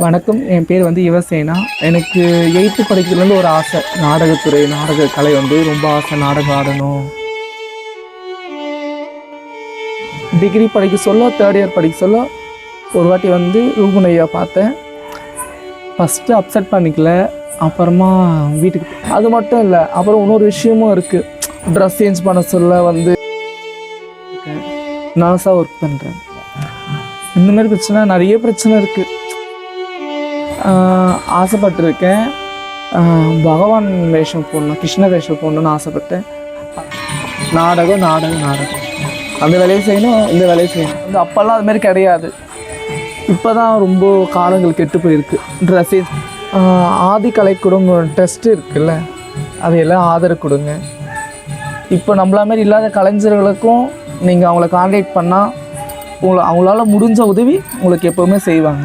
வணக்கம். என் பேர் வந்து யுவசேனா எனக்கு எயித்து படிக்கிறதுலேருந்து ஒரு ஆசை. நாடகத்துறை நாடக கலை வந்து ரொம்ப ஆசை. நாடகம் ஆடணும். டிகிரி படிக்க சொல்ல தேர்ட் இயர் படிக்க சொல்ல ஒரு வாட்டி வந்து ரூபனையா பார்த்தேன். ஃபஸ்ட்டு அப்செட் பண்ணிக்கல. அப்புறமா வீட்டுக்கு அது மட்டும் இல்லை. அப்புறம் இன்னொரு விஷயமும் இருக்குது ட்ரெஸ் சேஞ்ச் பண்ண சொல்ல வந்து நர்ஸாக ஒர்க் பண்ணுறேன் இந்த மாதிரி பிரச்சனை நிறைய பிரச்சனை இருக்குது ஆசைப்பட்டிருக்கேன். பகவான் வேஷம் போடணும் கிருஷ்ண வேஷம் போடணும்னு ஆசைப்பட்டேன். நாடகம் நாடகம் நாடகம். அந்த வேலையை செய்யணும் இந்த வேலையை செய்யணும். வந்து அப்போல்லாம் அதுமாரி கிடையாது. இப்போ தான் ரொம்ப காலங்கள் கெட்டு போயிருக்கு. ட்ரெஸ்ஸே ஆதி கலைக்கூடம் டெஸ்ட் இருக்குல்ல அதையெல்லாம் ஆதரவு கொடுங்க. இப்போ நம்மள மாதிரி இல்லாத கலைஞர்களுக்கும் நீங்கள் அவங்கள காண்டாக்ட் பண்ணால் உங்களை அவங்களால முடிஞ்ச உதவி உங்களுக்கு எப்போவுமே செய்வாங்க.